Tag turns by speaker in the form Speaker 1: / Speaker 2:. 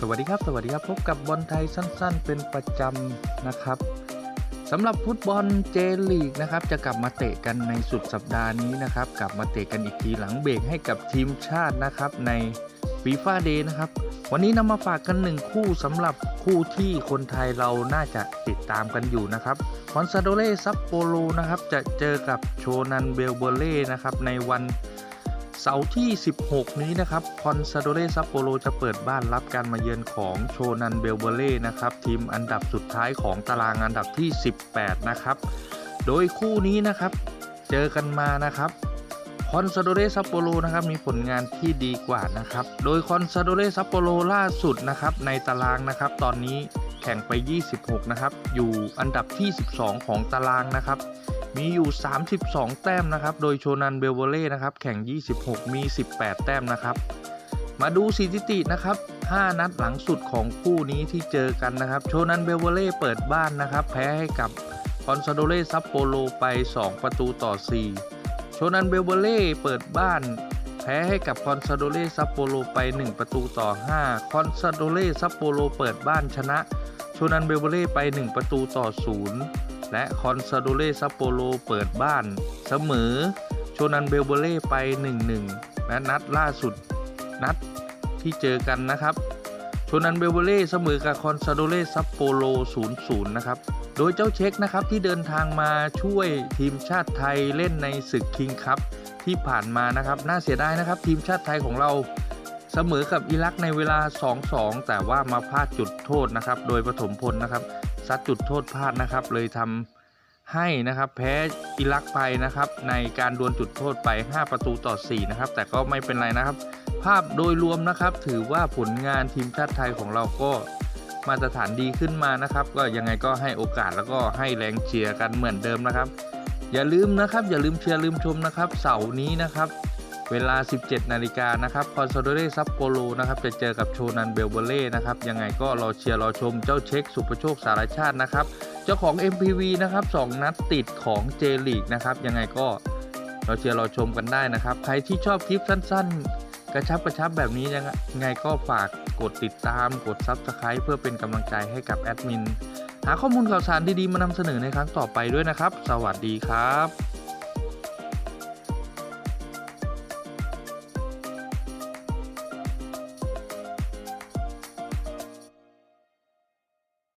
Speaker 1: สวัสดีครับ สวัสดีครับ พบกับบอลไทยสั้น ๆ เป็นประจำนะครับสำหรับฟุตบอลเจลีกนะครับ จะกลับมาเตะกันในสุดสัปดาห์นี้นะครับ กลับมาเตะกันอีกทีหลังเบรกให้กับทีมชาตินะครับ ในฟีฟ่าเดย์นะครับ วันนี้นำมาฝากกันหนึ่งคู่สำหรับคู่ที่คนไทยเราน่าจะติดตามกันอยู่นะครับคอนซาโดเล่ซัปโปโรนะครับ จะเจอกับโชนันเบลเบเล่นะครับในวัน เสาร์ที่ 16 นี้นะครับคอนซาโดเรซัปโปโรจะเปิดบ้านรับการมาเยือนของโชนันเบลเบเล่นะครับทีมอันดับสุดท้ายของตารางอันดับที่ 18 นะครับ โดยคู่นี้นะครับ เจอกันมานะครับคอนซาโดเรซัปโปโรนะครับมีผลงานที่ดีกว่านะครับ โดยคอนซาโดเรซัปโปโรล่าสุดนะครับในตารางนะครับ ตอนนี้แข่งไป 26 นะครับ อยู่อันดับที่ 12 ของตารางนะครับ มีอยู่ 32 แต้มนะครับ โดยโชนันเบลเวเล่นะครับ แข่ง 26 มี 18 แต้มนะครับ มาดูสถิตินะครับ 5 นัดหลังสุดของคู่นี้ที่เจอกันนะครับ โชนันเบลเวเล่เปิดบ้านนะครับ แพ้ให้กับคอนซาโดเล่ซัปโปโลไป 2 ประตูต่อ 4 โชนันเบลเวเล่เปิดบ้านแพ้ให้กับคอนซาโดเล่ซัปโปโลไป 1 ประตูต่อ 5 คอนซาโดเล่ซัปโปโลเปิดบ้านชนะ โชนันเบลเวเล่ไป 1 ประตูต่อ 0 และคอนซาโดเลซัปโปโลเปิดบ้าน เสมอ โชนันเบลเบเล่ไป 1-1 และนัดล่าสุดนัดที่เจอกันนะครับ โชนันเบลเบเล่เสมอกับคอนซาโดเลซัปโปโล 0-0 นะครับ โดยเจ้าเช็คนะครับที่เดินทางมาช่วยทีมชาติไทยเล่นในศึกคิงคัพที่ผ่านมานะครับน่าเสียดายนะครับ ทีมชาติไทยของเราเสมอกับอิรักในเวลา 2-2 แต่ว่ามาพลาดจุดโทษนะครับ โดยปฐมพลนะครับ ซัดจุดโทษพลาดนะครับ เลยทำให้นะครับแพ้อิรักไปนะครับในการดวลจุดโทษไป 5 ประตูต่อ 4 นะครับ แต่ก็ไม่เป็นไรนะครับ ภาพโดยรวมนะครับ ถือว่าผลงานทีมชาติไทยของเราก็มาตรฐานดีขึ้นมานะครับ ก็ยังไงก็ให้โอกาสแล้วก็ให้แรงเชียร์กันเหมือนเดิมนะครับ อย่าลืมนะครับ อย่าลืมเชียร์ลืมชมนะครับ เสาร์นี้นะครับ เวลา 17 นาฬิกานะครับคอนซาโดเรซัปโปโลนะครับจะเจอกับโชนันเบลเบเล่นะครับยังไงก็รอเชียร์รอชมเจ้าเช็คสุประโชคสารชาตินะครับ เจ้าของ MPV นะครับ 2 นัดติดของเจลีกนะครับยังไงก็รอเชียร์รอชมกันได้นะครับ ใครที่ชอบคลิปสั้นๆ กระชับกระชับแบบนี้ยังไงก็ฝากกดติดตามกด Subscribe เพื่อเป็นกำลังใจให้กับแอดมินหาข้อมูลข่าวสารดีๆมานำเสนอในครั้งต่อไปด้วยนะครับ สวัสดีครับ